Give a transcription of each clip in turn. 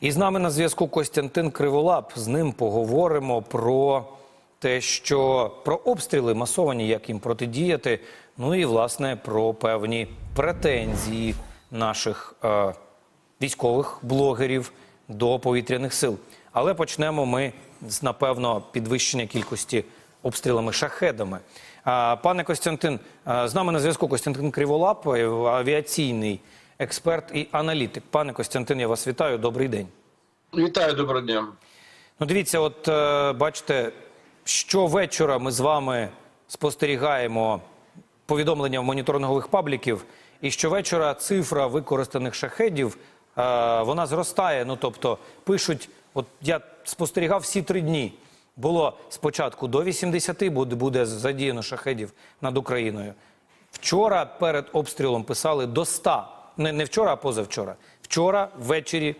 І з нами на зв'язку Костянтин Криволап. З ним поговоримо про те, що про обстріли масовані, як їм протидіяти. Ну і власне про певні претензії наших е, військових блогерів до повітряних сил. Але почнемо ми з напевно підвищення кількості обстрілами шахедами. Пане Костянтин, з нами на зв'язку Костянтин Криволап, е, авіаційний експерт і аналітик. Пане Костянтин, я вас вітаю. Добрий день. Вітаю, доброго дня. Ну, дивіться, от е, бачите, щовечора ми з вами спостерігаємо повідомлення в моніторингових пабліків, і щовечора цифра використаних шахедів е, вона зростає. Ну тобто пишуть, от я спостерігав всі три дні. Було спочатку до 80 буде, буде задіяно шахедів над Україною. Вчора перед обстрілом писали до 100. Не, не вчора, а позавчора. Вчора ввечері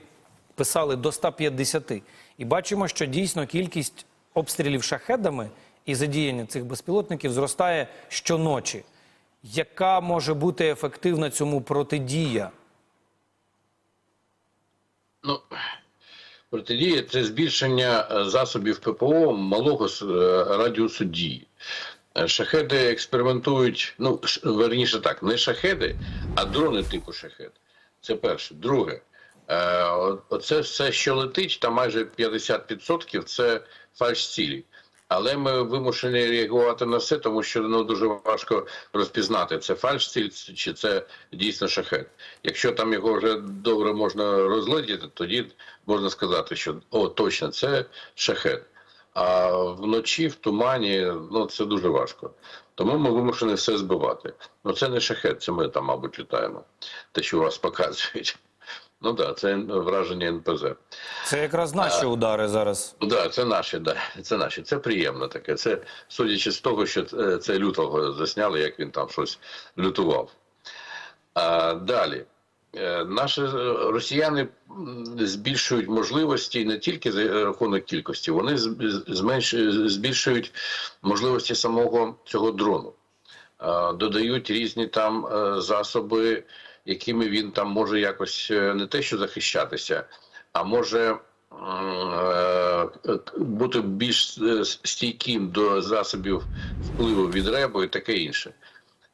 писали до 150. І бачимо, що дійсно кількість обстрілів шахедами і задіяння цих безпілотників зростає щоночі. Яка може бути ефективна цьому протидія? Ну, протидія це збільшення е, засобів ППО малого е, радіусу дії. Е, Шахеди експериментують, ну, верніше так, не шахеди, а дрони типу шахед. Це перше. Друге, е, оце все, що летить, там майже 50% це фальш-цілі. Але ми вимушені реагувати на все, тому що ну дуже важко розпізнати, це фальш-ціль чи це дійсно шахет. Якщо там його вже добре можна розглядіти, тоді можна сказати, що о, точно це шахет. А вночі в тумані ну це дуже важко. Тому ми вимушені все збивати. Ну це не шахет, це ми там, мабуть, літаємо. Те, що у вас показують. Ну так, да, це враження НПЗ. Це якраз наші удари зараз. Ну, Да, це наші, да, це наші. Це приємно таке. Це судячи з того, що це, це лютого засняли, як він там щось лютував. А, далі. Е, Наші е, росіяни збільшують можливості не тільки за рахунок кількості, вони збільшують можливості самого цього дрону. Е, Додають різні там е, засоби, якими він там може якось е, не те, що захищатися, а може е, бути більш е, стійким до засобів впливу від ребу і таке інше.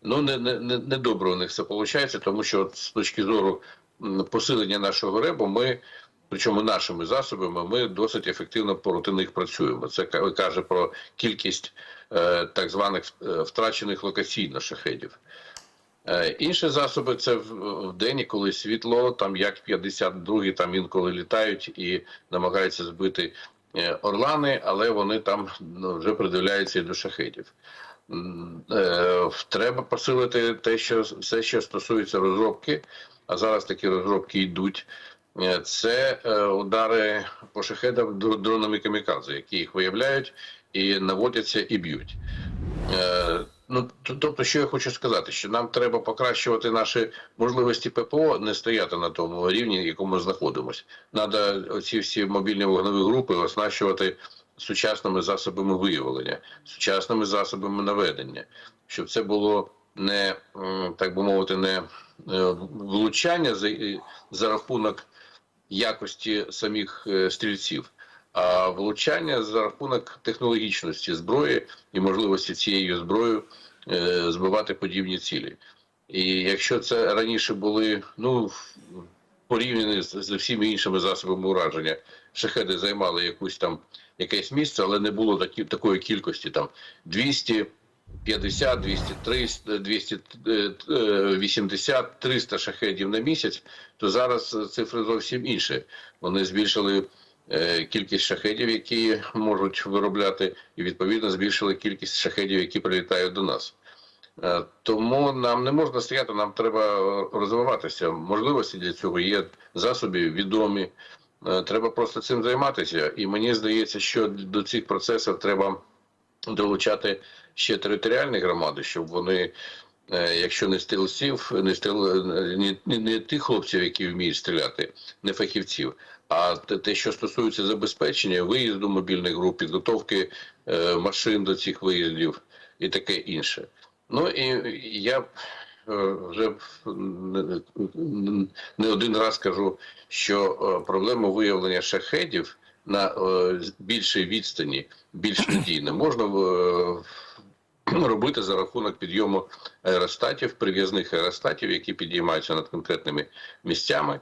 Ну не, не, не, добре у них це виходить, тому що от з точки зору посилення нашого ребу, ми, причому нашими засобами, ми досить ефективно проти них працюємо. Це каже про кількість е, так званих е, втрачених локаційно шахедів. Е, Інші засоби це в, в день, коли світло, там як 52 там інколи літають і намагаються збити е, орлани, але вони там ну, вже придивляються і до шахедів. Е, Треба посилити те, що все, що стосується розробки, а зараз такі розробки йдуть. Е, Це е, удари по шахедам дронами камікадзе, які їх виявляють і наводяться і б'ють. Ну, тобто, що я хочу сказати, що нам треба покращувати наші можливості ППО, не стояти на тому рівні, якому ми знаходимося. Треба оці всі мобільні вогневі групи оснащувати сучасними засобами виявлення, сучасними засобами наведення, щоб це було не так би мовити, не е, влучання за, за рахунок якості самих е, стрільців, а влучання за рахунок технологічності зброї і можливості цією зброєю е, збивати подібні цілі. І якщо це раніше були ну порівняні з, з всіма іншими засобами ураження, шахеди займали якусь там якесь місце, але не було такі, такої кількості там 200 50, 230, 280, 300 шахедів на місяць, то зараз цифри зовсім інші. Вони збільшили е, кількість шахедів, які можуть виробляти, і відповідно збільшили кількість шахедів, які прилітають до нас. Е, Тому нам не можна стояти, нам треба розвиватися. Можливості для цього є засоби відомі. Е, Треба просто цим займатися. І мені здається, що до цих процесів треба долучати ще територіальні громади, щоб вони, е, якщо не стрільців, не стріл, не, не, не тих хлопців, які вміють стріляти, не фахівців, а те, що стосується забезпечення виїзду мобільних груп, підготовки е, машин до цих виїздів і таке інше. Ну і я вже не- один раз кажу, що е, проблему виявлення шахедів на е, більшій відстані більш надійно можна е, робити за рахунок підйому аеростатів, прив'язних аеростатів, які підіймаються над конкретними місцями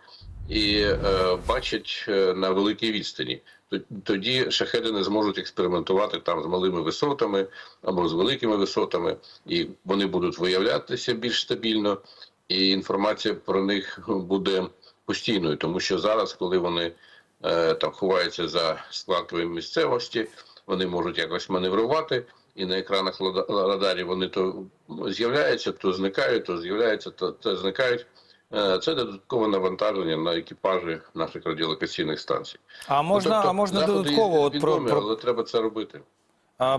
і е, бачать е, на великій відстані. Тоді шахеди не зможуть експериментувати там з малими висотами або з великими висотами, і вони будуть виявлятися більш стабільно, і інформація про них буде постійною, тому що зараз, коли вони е, там ховаються за складками місцевості, вони можуть якось маневрувати, і на екранах радарів вони то з'являються, то зникають, то з'являються, то, то зникають. Е, Це додаткове навантаження на екіпажі наших радіолокаційних станцій. А можна, Ну, тобто, а можна додатково, от про, відомі, про але треба це робити.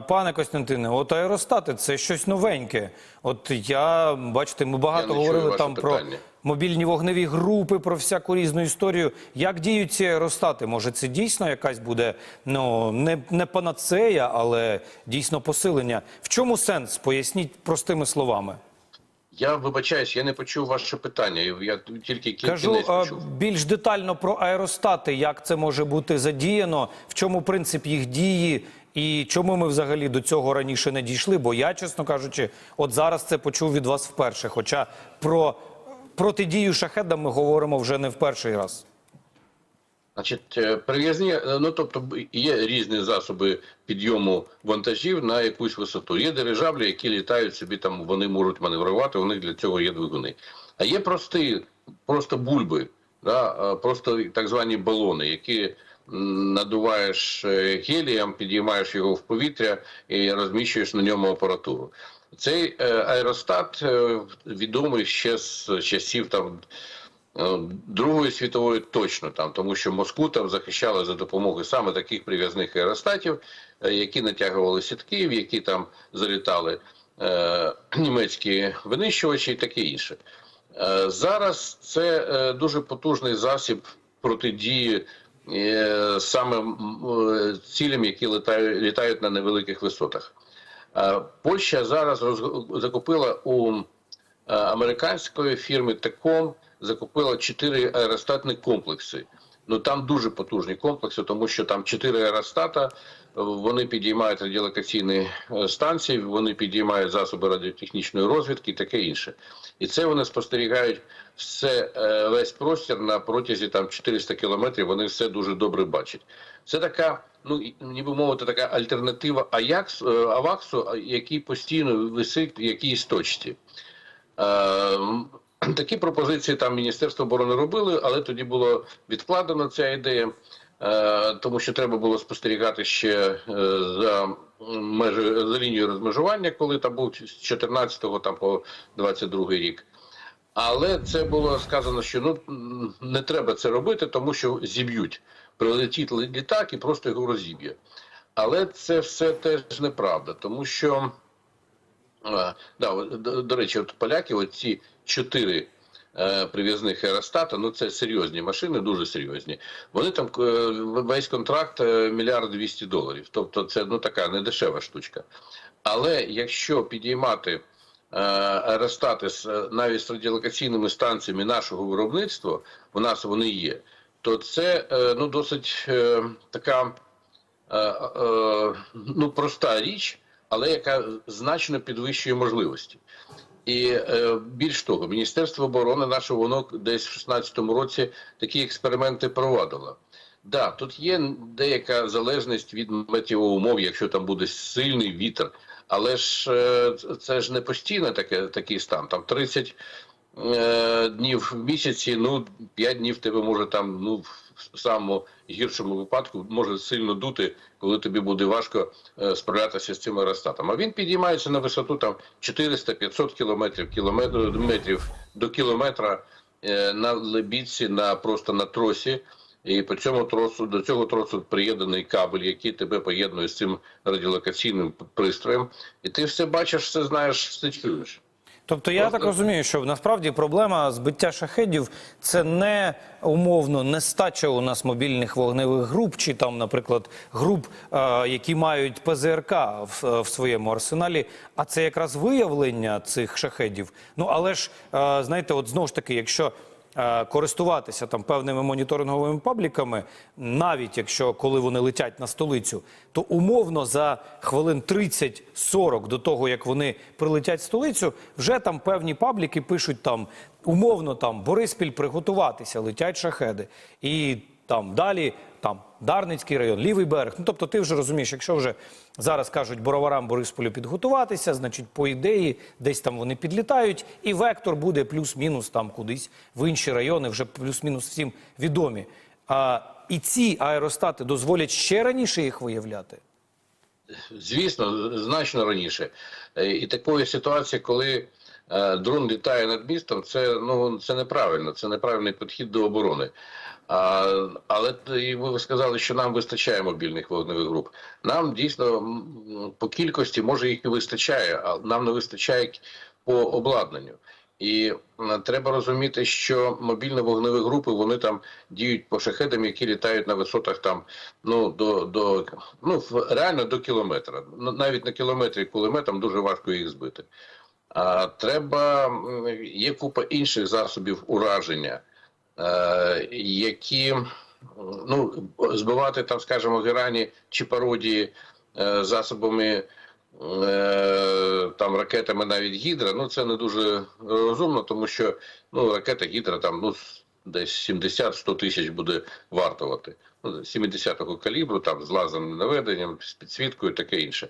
Пане Костянтине, от аеростати це щось новеньке. От я бачите, ми багато Я говорили там про мобільні вогневі групи, про всяку різну історію. Як діють ці аеростати? Може, це дійсно якась буде ну не, не панацея, але дійсно посилення. В чому сенс? Поясніть простими словами. Я вибачаюсь, я не почув ваше питання. Я тільки кінець Кажу почув. більш детально про аеростати, як це може бути задіяно, в чому принцип їх дії. І чому ми взагалі до цього раніше не дійшли? Бо я, чесно кажучи, от зараз це почув від вас вперше. Хоча про протидію шахедам ми говоримо вже не в перший раз. Значить, е, прив'язні, е, ну тобто є різні засоби підйому вантажів на якусь висоту. Є дирижаблі, які літають собі там, вони можуть маневрувати, у них для цього є двигуни. А є прості, просто бульби, да, е, просто так звані балони, які надуваєш гелієм, підіймаєш його в повітря і розміщуєш на ньому апаратуру. Цей аеростат відомий ще з часів там Другої світової точно там, тому що Москву там захищали за допомогою саме таких прив'язних аеростатів, е, які натягували сітки, в які там залітали е, німецькі винищувачі і таке інше. Е, зараз це е, дуже потужний засіб протидії е, саме е, цілям, які літають, літають на невеликих висотах. Е, Польща зараз роз- закупила у е, американської фірми Теком закупила чотири аеростатні комплекси. Ну там дуже потужні комплекси, тому що там чотири аеростата. Вони підіймають радіолокаційні е, станції, вони підіймають засоби радіотехнічної розвідки і таке інше. І це вони спостерігають все е, весь простір на протязі там 400 кілометрів. Вони все дуже добре бачать. Це така, ну ніби мовити, така альтернатива Аякс, е, Аваксу, який постійно висить в якійсь точці. Такі пропозиції там Міністерство оборони робили, але тоді було відкладено ця ідея, е, тому що треба було спостерігати ще е, за межі за лінією розмежування, коли там був з 14 там по 22 рік. Але це було сказано, що ну не треба це робити, тому що зіб'ють. Прилетить лі- літак і просто його розіб'є. Але це все теж неправда, тому що да, до, до речі, от поляки, от ці чотири е, прив'язних аеростата, ну це серйозні машини, дуже серйозні. Вони там е, весь контракт е, мільярд двісті доларів. Тобто це ну така недешева штучка. Але якщо підіймати е, аеростати з е, навіть з радіолокаційними станціями нашого виробництва, у нас вони є, то це е, ну досить е, така е, е, ну, проста річ, але яка значно підвищує можливості. І е, більш того, Міністерство оборони наше воно десь в 16-му році такі експерименти провадило. Да, тут є деяка залежність від метеоумов, якщо там буде сильний вітер, але ж е, це ж не постійно таке, такий стан. Там 30 е, днів в місяці, ну 5 днів тебе може там, ну в самому гіршому випадку може сильно дути, коли тобі буде важко е, справлятися з цим аеростатом. А він підіймається на висоту там 400-500 кілометрів, кілометрів метрів до кілометра е, на лебідці, на просто на тросі. І по цьому тросу до цього тросу приєднаний кабель, який тебе поєднує з цим радіолокаційним пристроєм, і ти все бачиш, все знаєш, все чуєш. Тобто я так розумію, що насправді проблема збиття шахедів це не умовно нестача у нас мобільних вогневих груп, чи там, наприклад, груп, які мають ПЗРК в, в своєму арсеналі, а це якраз виявлення цих шахедів. Ну але ж знаєте, от знову ж таки, якщо користуватися там певними моніторинговими пабліками, навіть якщо коли вони летять на столицю, то умовно за хвилин 30-40 до того, як вони прилетять в столицю, вже там певні пабліки пишуть там умовно там Бориспіль приготуватися, летять шахеди. І там далі там Дарницький район, лівий берег. Ну тобто, ти вже розумієш, якщо вже зараз кажуть Бороварам Борисполю підготуватися, значить, по ідеї, десь там вони підлітають, і вектор буде плюс-мінус там кудись в інші райони, вже плюс-мінус всім відомі. А, і ці аеростати дозволять ще раніше їх виявляти. Звісно, значно раніше. Е, І такої ситуації, коли дрон літає над містом, це ну це неправильно, це неправильний підхід до оборони. А, але і ви сказали, що нам вистачає мобільних вогневих груп. Нам дійсно по кількості може їх і вистачає, а нам не вистачає по обладнанню. І треба розуміти, що мобільні вогневі групи вони там діють по шахедам, які літають на висотах там ну до, до ну реально до кілометра. Навіть на кілометрі кулеметом дуже важко їх збити. Треба є купа інших засобів ураження, е, які ну збивати там, скажімо, в Ірані чи пародії е, засобами. е, Там ракетами навіть гідра, ну це не дуже розумно, тому що ну ракета гідра там ну десь 70-100 тисяч буде вартувати. Ну, 70-го калібру, там з лазерним наведенням, з підсвіткою, таке інше.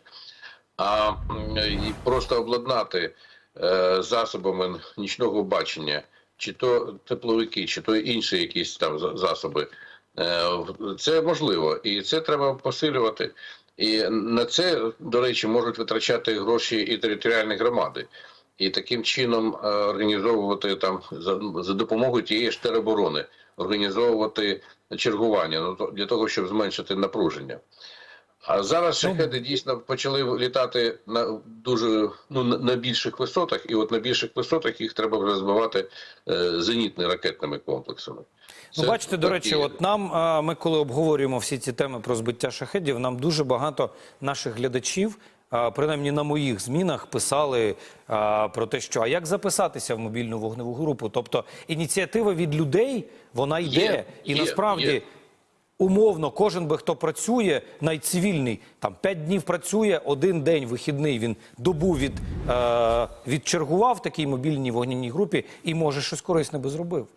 А і просто обладнати засобами нічного бачення, чи то тепловики, чи то інші якісь там засоби. Е, Це можливо, і це треба посилювати. І на це, до речі, можуть витрачати гроші і територіальні громади. І таким чином е, організовувати там за допомогою тієї ж тероборони, організовувати чергування ну, для того, щоб зменшити напруження. А зараз шахеди дійсно почали літати на дуже ну на- більших висотах, і от на більших висотах їх треба вже збивати е, зенітними ракетними комплексами. Ну, бачите, до речі, от нам, ми коли обговорюємо всі ці теми про збиття шахедів, нам дуже багато наших глядачів, принаймні на моїх змінах, писали а, про те, що а як записатися в мобільну вогневу групу. Тобто ініціатива від людей, вона йде. Є, і є, насправді. є. Умовно, кожен би хто працює, навіть цивільний, там 5 днів працює, один день вихідний. Він добу від, е, відчергував в такій мобільній вогняній групі і може щось корисне би зробив.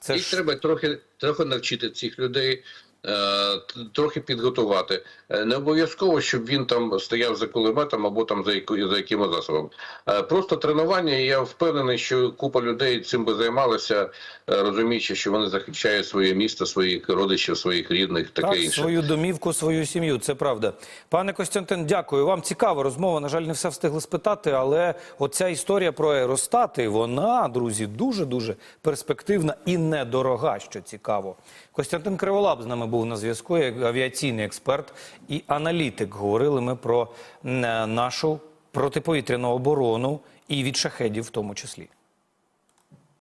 Це Їх ж треба трохи, трохи навчити цих людей, трохи підготувати. Е, Не обов'язково, щоб він там стояв за кулеметом або там за, яко- за якимось засобом. Е, Просто тренування, і я впевнений, що купа людей цим би займалися, е, розуміючи, що вони захищають своє місто, своїх родичів, своїх рідних, таке Так, інше. свою домівку, свою сім'ю, це правда. Пане Костянтин, дякую. Вам цікава розмова. На жаль, не все встигли спитати, але оця історія про аеростати, вона, друзі, дуже-дуже перспективна і недорога, що цікаво. Костянтин Криволап з нами був на зв'язку, як авіаційний експерт і аналітик. Говорили ми про нашу протиповітряну оборону і від шахедів в тому числі.